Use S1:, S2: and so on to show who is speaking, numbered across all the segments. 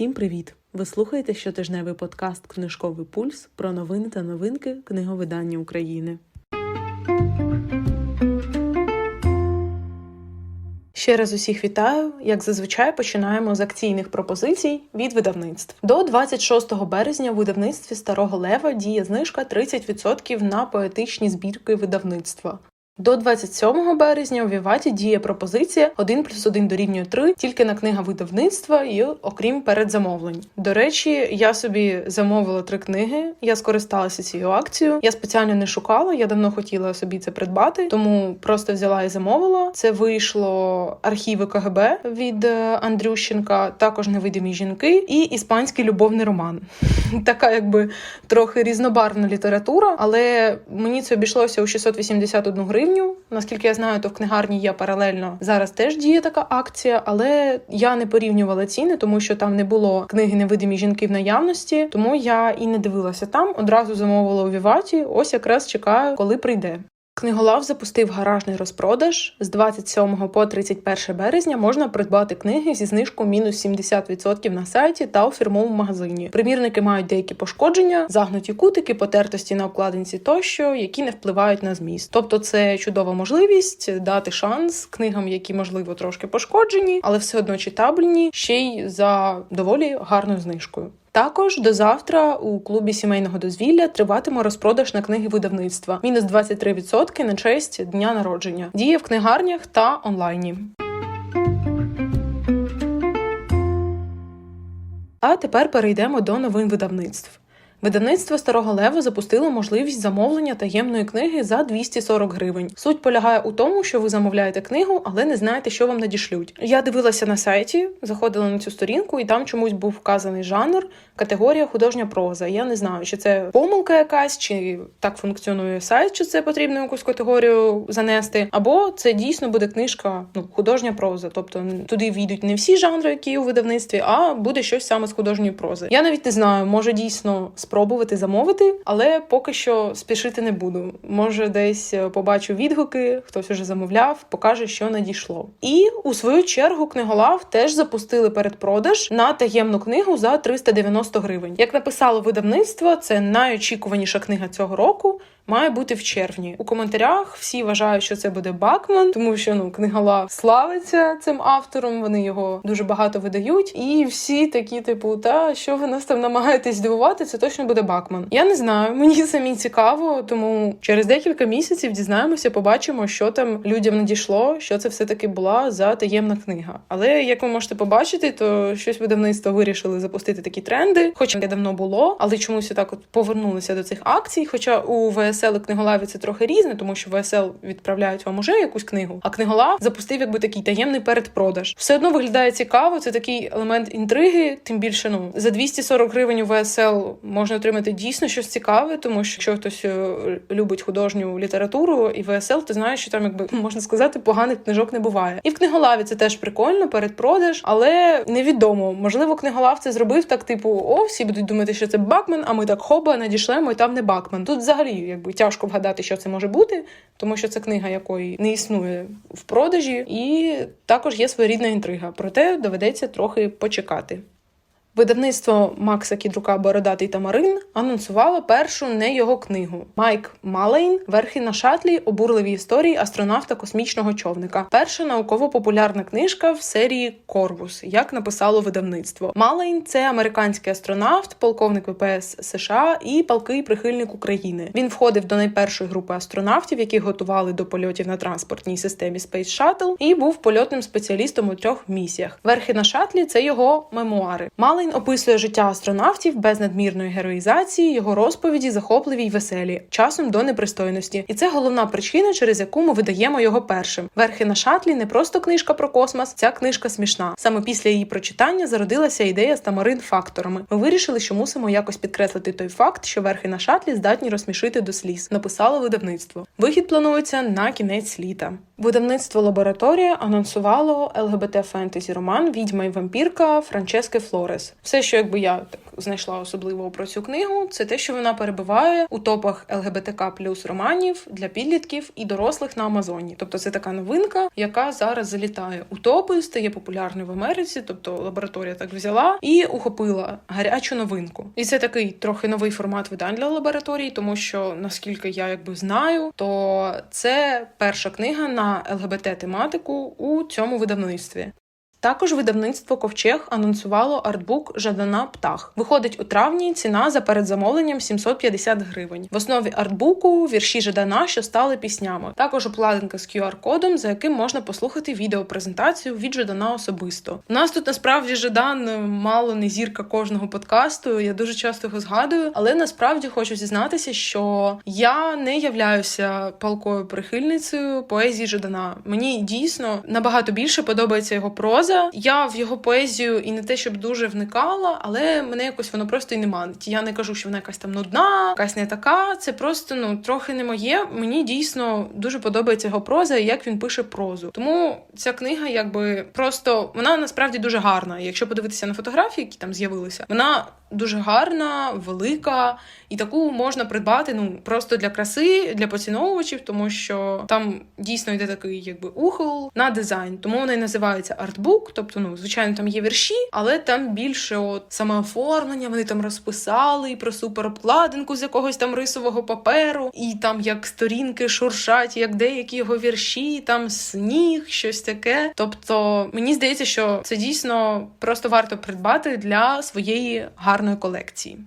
S1: Всім привіт! Ви слухаєте щотижневий подкаст Книжковий пульс про новини та новинки книговидання України. Ще раз усіх вітаю. Як зазвичай починаємо з акційних пропозицій від видавництв. До 26 березня в видавництві Старого Лева діє знижка 30% на поетичні збірки видавництва. До 27 березня у Віваті діє пропозиція 1 плюс 1 дорівнює 3 тільки на книга видавництва і окрім передзамовлень. До речі, я собі замовила три книги. Я скористалася цією акцією. Я спеціально не шукала, я давно хотіла собі це придбати, тому просто взяла і замовила. Це вийшло архіви КГБ від е, Андрющенка, також невидимі жінки і іспанський любовний роман. Така, якби трохи різнобарвна література, але мені це обійшлося у 681 гривню. Наскільки я знаю, то в книгарні є паралельно зараз теж діє така акція, але я не порівнювала ціни, тому що там не було книги Невидимі жінки в наявності, тому я і не дивилася там. Одразу замовила у Віваті. Ось якраз чекаю, коли прийде. Книголав запустив гаражний розпродаж з 27 по 31 березня. Можна придбати книги зі знижкою мінус 70% на сайті та у фірмовому магазині. Примірники мають деякі пошкодження, загнуті кутики, потертості на обкладинці тощо, які не впливають на зміст. Тобто, це чудова можливість дати шанс книгам, які можливо трошки пошкоджені, але все одно читабельні, ще й за доволі гарною знижкою. Також до завтра у клубі сімейного дозвілля триватиме розпродаж на книги видавництва. Мінус 23% на честь дня народження. Діє в книгарнях та онлайні. А тепер перейдемо до новин видавництв. Видавництво Старого Лева запустило можливість замовлення таємної книги за 240 гривень. Суть полягає у тому, що ви замовляєте книгу, але не знаєте, що вам надішлють. Я дивилася на сайті, заходила на цю сторінку, і там чомусь був вказаний жанр, категорія художня проза. Я не знаю, чи це помилка якась, чи так функціонує сайт, чи це потрібно якусь категорію занести, або це дійсно буде книжка, ну художня проза. Тобто туди війдуть не всі жанри, які у видавництві, а буде щось саме з художньої прози. Я навіть не знаю, може дійсно спробувати замовити, але поки що спішити не буду. Може, десь е, побачу відгуки, хтось уже замовляв, покаже, що надійшло. І у свою чергу книголав теж запустили передпродаж на таємну книгу за 390 гривень. Як написало видавництво, це найочікуваніша книга цього року. Має бути в червні. У коментарях всі вважають, що це буде Бакман, тому що ну книголав славиться цим автором. Вони його дуже багато видають, і всі такі, типу, та що ви нас там намагаєтесь здивувати, це точно буде Бакман. Я не знаю, мені самі цікаво, тому через декілька місяців дізнаємося, побачимо, що там людям надійшло, що це все таки була за таємна книга. Але як ви можете побачити, то щось видавництво вирішили запустити такі тренди, хоча не давно було, але чомусь так от повернулися до цих акцій. Хоча у ВСЛ і книголаві це трохи різне, тому що ВСЛ відправляють вам уже якусь книгу, а книголав запустив якби такий таємний передпродаж. Все одно виглядає цікаво. Це такий елемент інтриги. Тим більше ну за 240 гривень у ВСЛ можна отримати дійсно щось цікаве, тому що якщо хтось е, любить художню літературу і ВСЛ, то знає, що там, якби можна сказати, поганих книжок не буває. І в книголаві це теж прикольно, передпродаж, але невідомо. Можливо, книголав це зробив так, типу, о, всі будуть думати, що це Бакмен, а ми так хоба надішлемо, і там не Бакмен. Тут взагалі, якби тяжко вгадати, що це може бути, тому що це книга, якої не існує в продажі, і також є своєрідна інтрига. Проте доведеться трохи почекати. Видавництво Макса Кідрука Бородатий Тамарин анонсувало першу не його книгу Майк Малейн Верхи на шатлі обурливі історії астронавта космічного човника. Перша науково-популярна книжка в серії Корвус, як написало видавництво. Малейн це американський астронавт, полковник ВПС США і палкий прихильник України. Він входив до найпершої групи астронавтів, які готували до польотів на транспортній системі Space Shuttle, і був польотним спеціалістом у трьох місіях. Верхи на шатлі це його мемуари. Малейн описує життя астронавтів без надмірної героїзації, його розповіді захопливі й веселі, часом до непристойності. І це головна причина, через яку ми видаємо його першим. Верхи на шатлі не просто книжка про космос, ця книжка смішна. Саме після її прочитання зародилася ідея з тамарин факторами. Ми вирішили, що мусимо якось підкреслити той факт, що верхи на шатлі здатні розсмішити до сліз. Написало видавництво. Вихід планується на кінець літа. Видавництво лабораторія анонсувало ЛГБТ фентезі роман Відьма і вампірка Франчески Флорес. Все, що якби я так знайшла особливого про цю книгу, це те, що вона перебуває у топах ЛГБТК плюс романів для підлітків і дорослих на Амазоні. Тобто це така новинка, яка зараз залітає у топи, стає популярною в Америці. Тобто лабораторія так взяла і ухопила гарячу новинку. І це такий трохи новий формат видань для лабораторії, тому що наскільки я якби знаю, то це перша книга на ЛГБТ тематику у цьому видавництві. Також видавництво Ковчег анонсувало артбук Жадана Птах. Виходить у травні. Ціна за передзамовленням 750 гривень. В основі артбуку вірші Жадана, що стали піснями. Також обкладинка з QR-кодом, за яким можна послухати відеопрезентацію від Жадана особисто. У нас тут насправді Жадан мало не зірка кожного подкасту. Я дуже часто його згадую, але насправді хочу зізнатися, що я не являюся палкою прихильницею поезії Жадана. Мені дійсно набагато більше подобається його проза. Я в його поезію і не те, щоб дуже вникала, але мене якось воно просто і не манить. Я не кажу, що вона якась там нудна, якась не така. Це просто ну трохи не моє. Мені дійсно дуже подобається його проза і як він пише прозу. Тому ця книга, якби просто вона насправді дуже гарна. Якщо подивитися на фотографії, які там з'явилися, вона дуже гарна, велика, і таку можна придбати ну просто для краси, для поціновувачів, тому що там дійсно йде такий, якби ухил на дизайн. Тому вона і називається артбук. Тобто, ну звичайно, там є вірші, але там більше от саме оформлення. Вони там розписали і про суперобкладинку з якогось там рисового паперу, і там як сторінки шуршать, як деякі його вірші, там сніг, щось таке. Тобто, мені здається, що це дійсно просто варто придбати для своєї гарної колекції.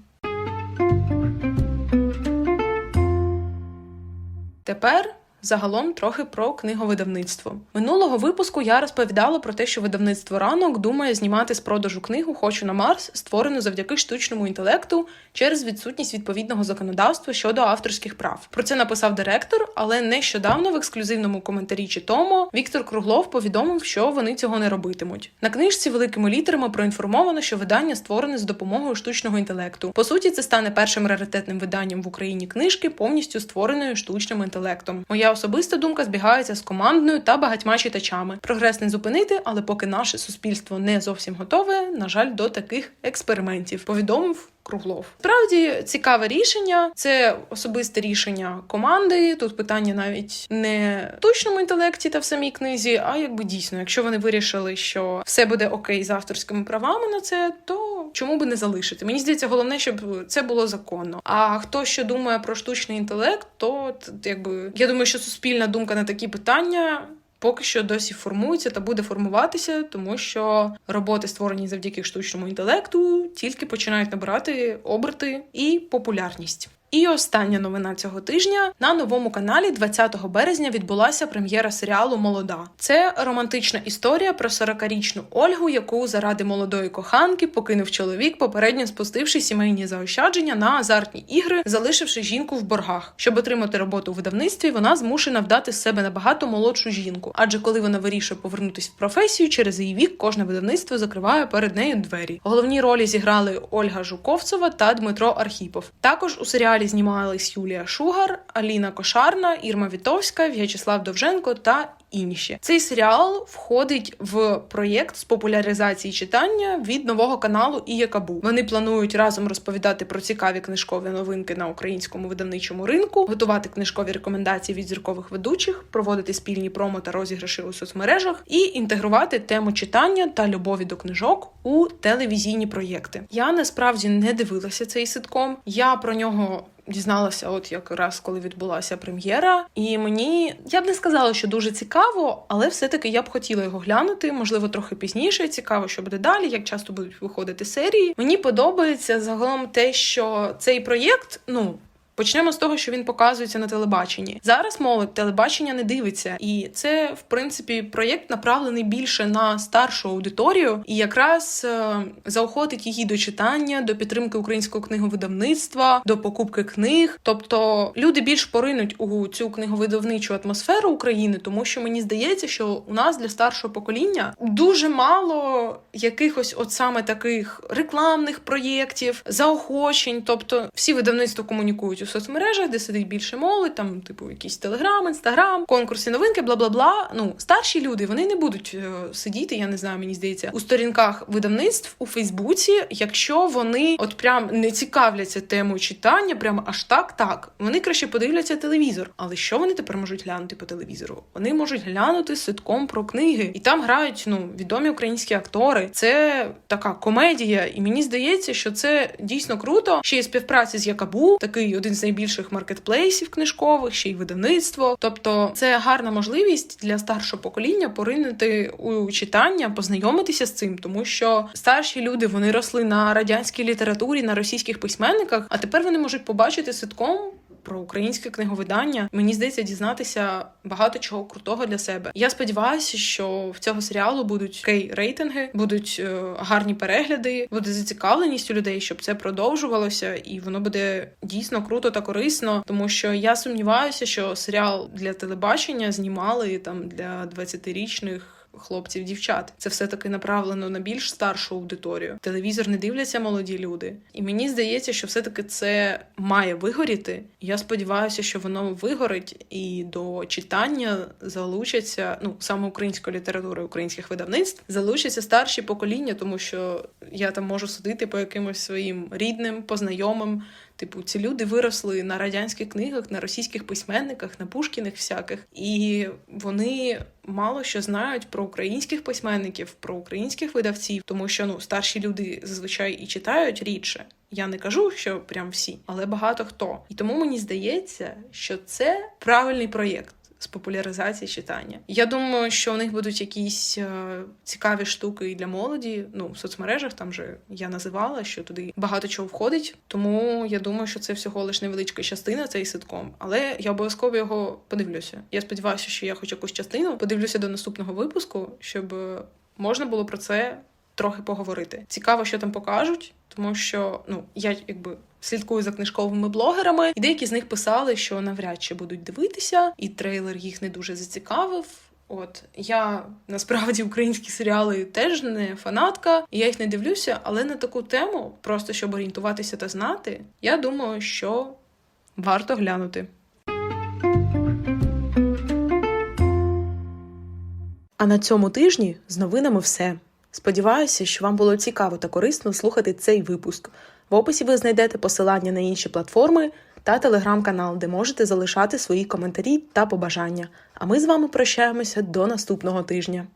S1: Тепер загалом трохи про книговидавництво. Минулого випуску я розповідала про те, що видавництво ранок думає знімати з продажу книгу Хочу на Марс, створену завдяки штучному інтелекту через відсутність відповідного законодавства щодо авторських прав. Про це написав директор, але нещодавно в ексклюзивному коментарі чи тому Віктор Круглов повідомив, що вони цього не робитимуть. На книжці великими літерами проінформовано, що видання створене з допомогою штучного інтелекту. По суті, це стане першим раритетним виданням в Україні книжки, повністю створеною штучним інтелектом. Моя особиста думка збігається з командною та багатьма читачами. Прогрес не зупинити, але поки наше суспільство не зовсім готове, на жаль, до таких експериментів. Повідомив. Круглов справді цікаве рішення. Це особисте рішення команди. Тут питання навіть не в точному інтелекті та в самій книзі, а якби дійсно, якщо вони вирішили, що все буде окей з авторськими правами на це, то чому би не залишити? Мені здається, головне, щоб це було законно. А хто що думає про штучний інтелект, то якби я думаю, що суспільна думка на такі питання поки що досі формується та буде формуватися, тому що роботи, створені завдяки штучному інтелекту, тільки починають набирати оберти і популярність. І остання новина цього тижня на новому каналі 20 березня відбулася прем'єра серіалу Молода. Це романтична історія про 40-річну Ольгу, яку заради молодої коханки покинув чоловік, попередньо спустивши сімейні заощадження на азартні ігри, залишивши жінку в боргах. Щоб отримати роботу у видавництві, вона змушена вдати з себе набагато молодшу жінку. Адже коли вона вирішує повернутися в професію, через її вік кожне видавництво закриває перед нею двері. Головні ролі зіграли Ольга Жуковцова та Дмитро Архіпов. Також у серіалі серіалі знімались Юлія Шугар, Аліна Кошарна, Ірма Вітовська, В'ячеслав Довженко та інші. Цей серіал входить в проєкт з популяризації читання від нового каналу Іякабу. Вони планують разом розповідати про цікаві книжкові новинки на українському видавничому ринку, готувати книжкові рекомендації від зіркових ведучих, проводити спільні промо та розіграші у соцмережах і інтегрувати тему читання та любові до книжок у телевізійні проєкти. Я насправді не дивилася цей ситком. Я про нього дізналася, от якраз коли відбулася прем'єра, і мені я б не сказала, що дуже цікаво, але все-таки я б хотіла його глянути. Можливо, трохи пізніше. Цікаво, що буде далі, як часто будуть виходити серії. Мені подобається загалом те, що цей проєкт, ну. Почнемо з того, що він показується на телебаченні. Зараз молодь телебачення не дивиться, і це в принципі проєкт направлений більше на старшу аудиторію, і якраз е, заохотить її до читання, до підтримки українського книговидавництва, до покупки книг. Тобто люди більш поринуть у цю книговидавничу атмосферу України, тому що мені здається, що у нас для старшого покоління дуже мало якихось, от саме таких рекламних проєктів, заохочень. Тобто всі видавництва комунікують у соцмережах, де сидить більше молодь, там, типу, якісь телеграм, інстаграм, конкурси, новинки, бла бла бла. Ну, старші люди вони не будуть е, сидіти, я не знаю, мені здається, у сторінках видавництв у Фейсбуці, якщо вони от прям не цікавляться темою читання, прямо аж так, так. Вони краще подивляться телевізор. Але що вони тепер можуть глянути по телевізору? Вони можуть глянути ситком про книги, і там грають ну відомі українські актори. Це така комедія, і мені здається, що це дійсно круто. Ще й співпраці з Якабу, такий один з найбільших маркетплейсів книжкових, ще й видавництво. Тобто, це гарна можливість для старшого покоління поринути у читання, познайомитися з цим, тому що старші люди вони росли на радянській літературі, на російських письменниках, а тепер вони можуть побачити ситком. Про українське книговидання мені здається дізнатися багато чого крутого для себе. Я сподіваюся, що в цього серіалу будуть кей рейтинги, будуть е, гарні перегляди, буде зацікавленість у людей, щоб це продовжувалося, і воно буде дійсно круто та корисно. Тому що я сумніваюся, що серіал для телебачення знімали там для 20-річних хлопців, дівчат. Це все таки направлено на більш старшу аудиторію. Телевізор не дивляться молоді люди. І мені здається, що все-таки це має вигоріти. Я сподіваюся, що воно вигорить і до читання залучаться ну саме української літератури, українських видавництв, залучаться старші покоління, тому що я там можу судити по якимось своїм рідним, познайомим. Типу, ці люди виросли на радянських книгах, на російських письменниках, на Пушкіних всяких, і вони мало що знають про українських письменників, про українських видавців, тому що ну старші люди зазвичай і читають рідше. Я не кажу, що прям всі, але багато хто. І тому мені здається, що це правильний проєкт. З популяризації читання. Я думаю, що у них будуть якісь е, цікаві штуки і для молоді. Ну, в соцмережах там же я називала, що туди багато чого входить. Тому я думаю, що це всього лиш невеличка частина цей ситком. Але я обов'язково його подивлюся. Я сподіваюся, що я хоч якусь частину подивлюся до наступного випуску, щоб можна було про це трохи поговорити. Цікаво, що там покажуть, тому що ну я якби слідкую за книжковими блогерами, і деякі з них писали, що навряд чи будуть дивитися, і трейлер їх не дуже зацікавив. От я насправді українські серіали теж не фанатка, і я їх не дивлюся, але на таку тему, просто щоб орієнтуватися та знати, я думаю, що варто глянути. А на цьому тижні з новинами все. Сподіваюся, що вам було цікаво та корисно слухати цей випуск. В описі ви знайдете посилання на інші платформи та телеграм-канал, де можете залишати свої коментарі та побажання. А ми з вами прощаємося до наступного тижня.